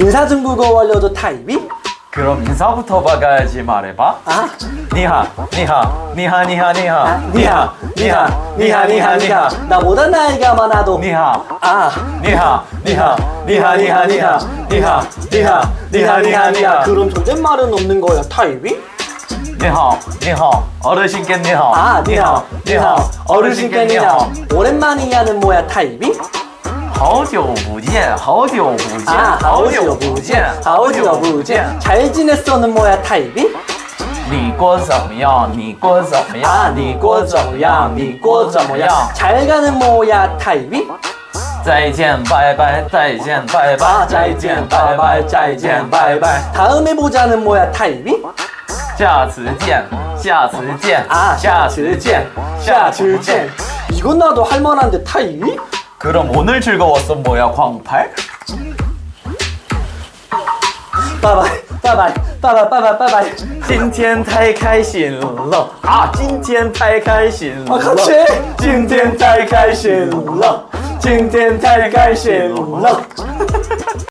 인사 중국어 알려줘 타이비? 그럼 인사부터 박아야지 말해봐. 아, 니하, 니하, 니하, 니하, 니하, 아, 니하, 니하, 니하, 니하, 니하. 나보다 나이가 많아도. 니하, 아, 니하, 니하, 니하, 니하, 니하, 니하, 니하, 니하, 니하, 니하. 그럼 존댓말은 없는 거야, 타이비? 니하, 니하, 어르신께 니하. 아, 니하, 니하, 어르신께 니하. 오랜만이야는 뭐야, 타이비? 好久不见，好久不见， 아, 好久不见， 하오지어부제. 잘 지냈어는 뭐야, 타이비? 你过怎么样？你过怎么样？ 아, 니꼬 점야, 니꼬 점야. 잘 가는 뭐야, 타이비? 再见，拜拜，再见，拜拜， 아, 再见, 바이바이, 再见, 바이바이. 다음에 보자는 뭐야, 타이비? 下次见，下次见， 아, 下次见，下次见。 이건 나도 할만한데, 타이비? 그럼 오늘 즐거웠어 뭐야 광팔? 바이바이, 바이바이, 바이바이, 바이바이, 바이바이. 今天太开心了啊！今天太开心 아, 了， 같이. 今天太开心了，今天太开心了。